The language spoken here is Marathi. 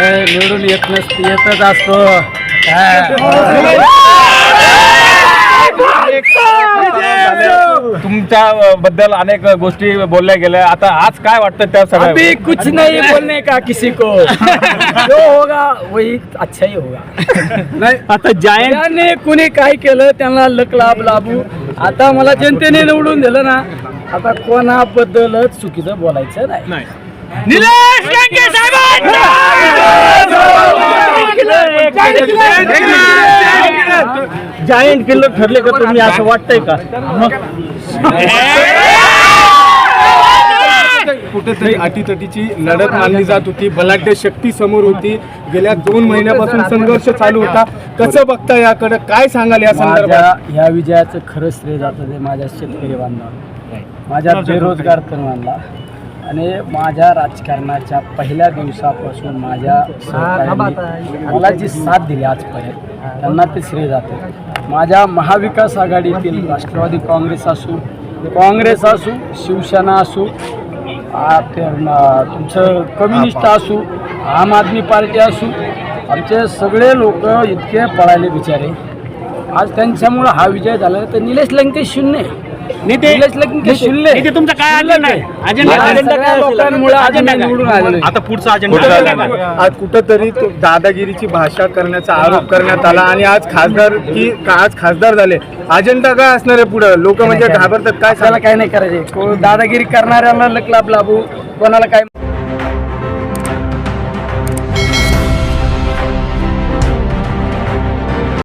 हे निवडून येत नसते येतच असतो. तुमच्या बद्दल अनेक गोष्टी बोलल्या गेल्या. आता आज काय वाटतं त्या अभी सगळ्या कुछ नहीं बोलने का किसी को। जो होगा वही अच्छा ही होगा। नाही आता जायंट त्याने कुणी काय केलं त्यांना लक लाभ लाभू. आता मला जनतेने निवडून दिलं ना आता कोणाबद्दलच चुकीचं बोलायचं नाही. निलेश लंके जायंट किल्लर ठरले का तुम्ही असं वाटतंय का? कुठेतरी अटीतटीची लढत मानली जात होती. बलाढ्य शक्ती समोर होती. गेल्या दोन महिन्यापासून संघर्ष चालू होता. कसं बघता याकडे? काय सांगाल या संदर्भात? या विजयाचं खरं श्रेय जातं ते माझ्या शेतकरी बांधवांना माझ्या बेरोजगार तरुणांना आणि माझ्या राजकारणाच्या पहिल्या दिवसापासून माझ्या मला जी साथ दिली आजपर्यंत त्यांना ते श्रेय जातं. माझ्या महाविकास आघाडीतील राष्ट्रवादी काँग्रेस असू काँग्रेस असू शिवसेना असू तुमचं कम्युनिस्ट असू आम आदमी पार्टी असू आमचे सगळे लोक इतके पळाले बिचारे. आज त्यांच्यामुळं हा विजय झाला. तर निलेश लंकेश शून्य शून्य तुमचा काय आलं नाही. आता पुढचा अजेंडा आज कुठंतरी तो दादागिरीची भाषा करण्याचा आरोप करण्यात आला आणि आज खासदार की आज खासदार झाले. अजेंडा काय असणार आहे पुढे? लोक म्हणजे घाबरतात काय आपल्याला काय नाही करायचे. दादागिरी करणाऱ्याला लक लाभ लाभू. कोणाला काय